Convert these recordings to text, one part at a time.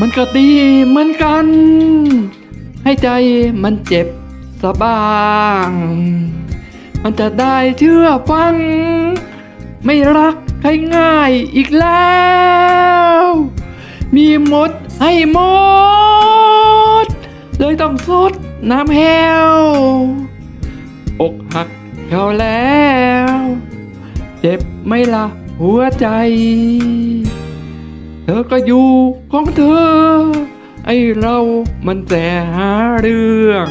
มันก็ดีเหมือนกัน ให้ใจมันเจ็บสะบ้าง มันจะได้เชื่อฟัง ไม่รักใครง่ายอีกแล้ว มีหมดให้หมด เลยต้องสดน้ำแห้ว อกหักเขาแล้ว เจ็บไม่ละหัวใจ เธอก็อยู่ของเธอ ไอเรามันแต่หาเรื่อง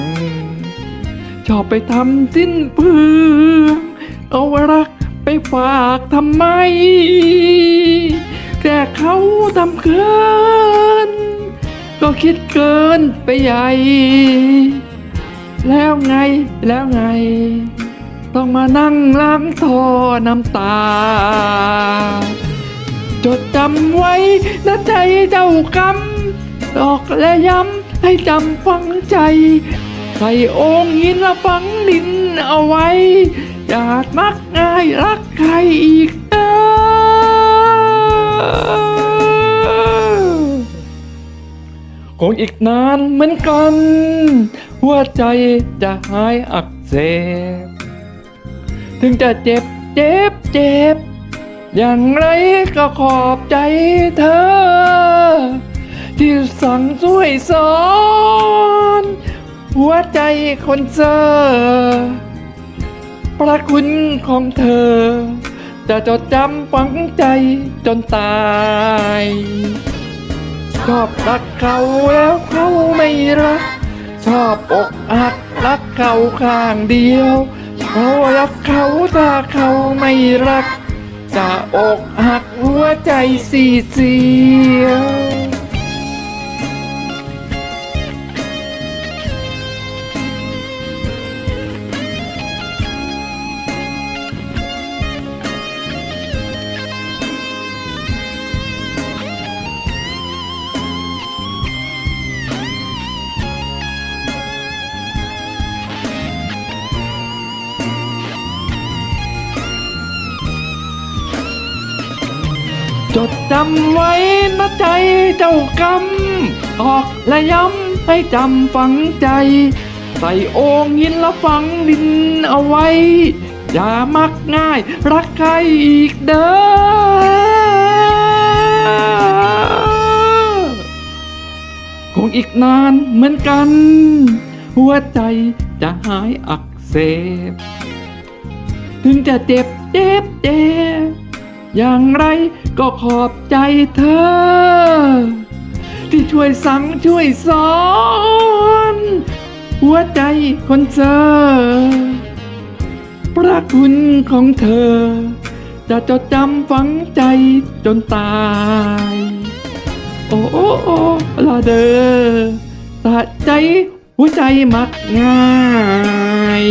ชอบไปทำสิ้นเปลือเอารักไปฝากทำไม แต่เขาทำเกิน ก็คิดเกินไปใหญ่ แล้วไงแล้วไง ต้องมานั่งล้างท่อน้ำตา จดจำไว้นะใจเจ้ากรรมหลอกและย้ำให้จำฝังใจ ใส่โองค์หินและฝังดินเอาไว้ อย่ามักง่ายรักใครอีกเอคงอีกนานเหมือนกัน หัวใจจะหายอักเสบ ถึงจะเจ็บ เจ็บ เจ็บ อย่างไรก็ขอบใจเธอ ที่สั่งช่วยสอน หัวใจคนเซอร์พระคุณของเธอ จะจดจำฝังใจจนตายชอบรักเขาแล้วเขาไม่รัก ชอบอกหักรักเขาข้างเดียวเขารักเขาถ้าเขาไม่รัก จะอกหักหัวใจสีเสียว จดจำไว้นะใจเจ้ากรรมออกและย้ำให้จำฝังใจ ใส่โอ่งหินแล้วฝังดินเอาไว้ อย่ามักง่ายรักใครอีกเด้อคงอีกนานเหมือนกัน หัวใจจะหายอักเสบ ถึงจะเจ็บเจ็บเจ็บ อย่างไรก็ขอบใจเธอ ที่ช่วยสั่งช่วยสอน หัวใจคนเจอพระคุณของเธอ จะจดจำฝังใจจนตาย โอ้โอ้โอ้ละเดอสะใจหัวใจมักง่าย